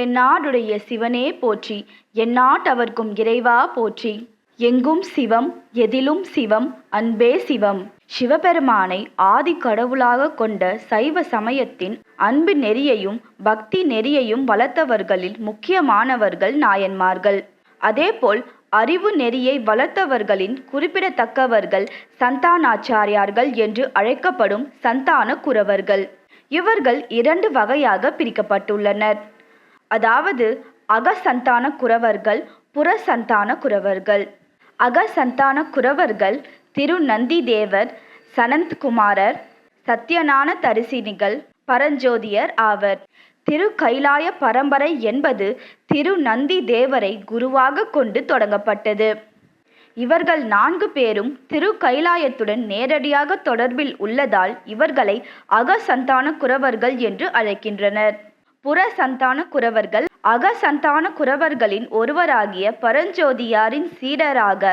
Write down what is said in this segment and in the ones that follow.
தென்னாடுடைய சிவனே போற்றி எந்நாட்டவர்க்கும் இறைவா போற்றி. எங்கும் சிவம் எதிலும் சிவம் அன்பே சிவம். சிவபெருமானை ஆதி கடவுளாக கொண்ட சைவ சமயத்தின் அன்பு நெறியையும் பக்தி நெறியையும் வளர்த்தவர்களில் முக்கியமானவர்கள் நாயன்மார்கள். அதேபோல் அறிவு நெறியை வளர்த்தவர்களின் குறிப்பிடத்தக்கவர்கள் சந்தானாச்சாரியார்கள் என்று அழைக்கப்படும் சந்தான குரவர்கள் இவர்கள் இரண்டு வகையாக பிரிக்கப்பட்டுள்ளனர். அதாவது அகசந்தான குரவர்கள் புறசந்தான குரவர்கள் அகசந்தான குறவர்கள் திரு நந்திதேவர் சனந்த்குமாரர் சத்யநான தரிசினிகள் பரஞ்சோதியர் ஆவர். திரு கைலாய பரம்பரை என்பது திரு நந்தி தேவரை குருவாக கொண்டு தொடங்கப்பட்டது. இவர்கள் நான்கு பேரும் திரு கைலாயத்துடன் நேரடியாக தொடர்பில் உள்ளதால் இவர்களை அகசந்தான குரவர்கள் என்று அழைக்கின்றனர். புறசந்தான குரவர்கள் அகசந்தான குரவர்களின் ஒருவராகிய பரஞ்சோதியாரின் சீடராக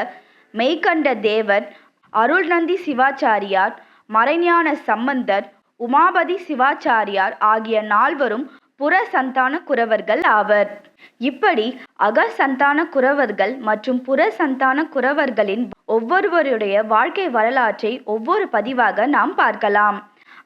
மெய்கண்ட தேவர் அருள்நந்தி சிவாச்சாரியார் மறைஞான சம்பந்தர் உமாபதி சிவாச்சாரியார் ஆகிய நால்வரும் புறசந்தான குரவர்கள் ஆவர். இப்படி அகசந்தான குரவர்கள் மற்றும் புற சந்தான குரவர்களின் ஒவ்வொருவருடைய வாழ்க்கை வரலாற்றை ஒவ்வொரு பதிவாக நாம் பார்க்கலாம்.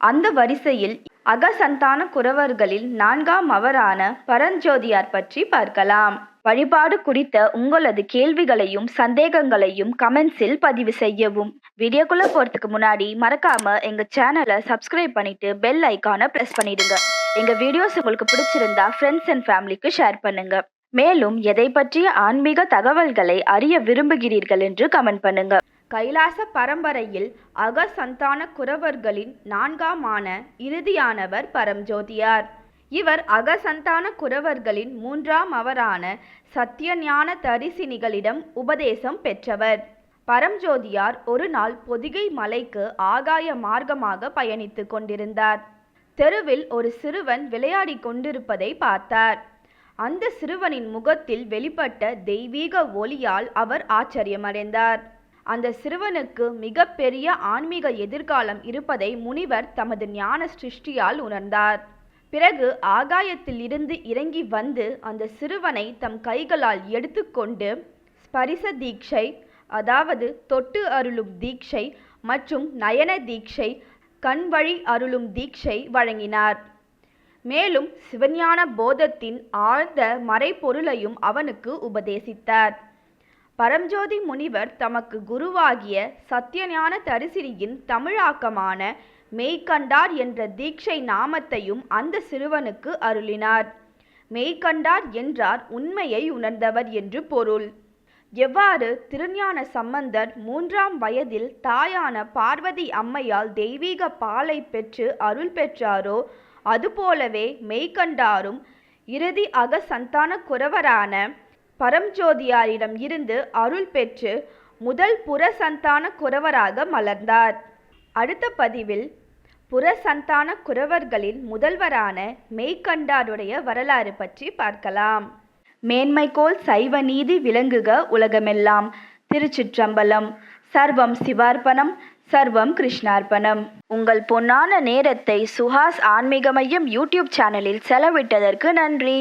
அந்த வரிசையில் அகசந்தான குரவர்களில் நான்காம் அவரான பரஞ்சோதியார் பற்றி பார்க்கலாம். வழிபாடு குறித்த உங்களது கேள்விகளையும் சந்தேகங்களையும் கமெண்ட்ஸில் பதிவு செய்யவும். வீடியோக்குள்ள போறதுக்கு முன்னாடி மறக்காம எங்க சேனலை சப்ஸ்கிரைப் பண்ணிட்டு பெல் ஐக்கானை ப்ரெஸ் பண்ணிடுங்க. எங்க வீடியோஸ் உங்களுக்கு பிடிச்சிருந்தா ஃப்ரெண்ட்ஸ் அண்ட் ஃபேமிலிக்கு ஷேர் பண்ணுங்க. மேலும் எதை பற்றிய ஆன்மீக தகவல்களை அறிய விரும்புகிறீர்கள் என்று கமெண்ட் பண்ணுங்க. கைலாச பரம்பரையில் அகசந்தான குரவர்களின் நான்காமான இறுதியானவர் பரம்ஜோதியார். இவர் அகசந்தான குரவர்களின் மூன்றாம் அவரான சத்தியஞான தரிசினிகளிடம் உபதேசம் பெற்றவர். பரம்ஜோதியார் ஒரு நாள் பொதிகை மலைக்கு ஆகாய மார்க்கமாக பயணித்து கொண்டிருந்தார். தெருவில் ஒரு சிறுவன் விளையாடி கொண்டிருப்பதை பார்த்தார். அந்த சிறுவனின் முகத்தில் வெளிப்பட்ட தெய்வீக ஒளியால் அவர் ஆச்சரியமடைந்தார். அந்த சிறுவனுக்கு மிக பெரிய ஆன்மீக எதிர்காலம் இருப்பதை முனிவர் தமது ஞான சிருஷ்டியால் உணர்ந்தார். பிறகு ஆகாயத்தில் இருந்து இறங்கி வந்து அந்த சிறுவனை தம் கைகளால் எடுத்துக்கொண்டு ஸ்பரிச தீட்சை அதாவது தொட்டு அருளும் தீட்சை மற்றும் நயன தீட்சை கண் வழி அருளும் தீட்சை வழங்கினார். மேலும் சிவஞான போதத்தின் ஆழ்ந்த மறைபொருளையும் அவனுக்கு உபதேசித்தார். பரம்ஜோதி முனிவர் தமக்கு குருவாகிய சத்தியஞான தரிசிரியின் தமிழாக்கமான மெய்கண்டார் என்ற தீட்சை நாமத்தையும் அந்த சிறுவனுக்கு அருளினார். மெய்கண்டார் என்றார் உண்மையை உணர்ந்தவர் என்று பொருள். எவ்வாறு திருஞான சம்பந்தர் மூன்றாம் வயதில் தாயான பார்வதி அம்மையால் தெய்வீக பாலை பெற்று அருள் பெற்றாரோ அதுபோலவே மெய்கண்டாரும் இறுதி அகசந்தான குரவரான பரம்ஜோதியாரிடம் இருந்து அருள் பெற்று முதல் புறசந்தான குரவராக மலர்ந்தார். அடுத்த பதிவில் புறசந்தான குரவர்களின் முதல்வரான மெய்கண்டாருடைய வரலாறு பற்றி பார்க்கலாம். மேன்மைகோல் சைவ நீதி விளங்குக உலகமெல்லாம். திருச்சிற்றம்பலம். சர்வம் சிவார்ப்பணம் சர்வம் கிருஷ்ணார்ப்பணம். உங்கள் பொன்னான நேரத்தை சுஹாஸ் ஆன்மீக மையம் யூடியூப் சேனலில் செலவிட்டதற்கு நன்றி.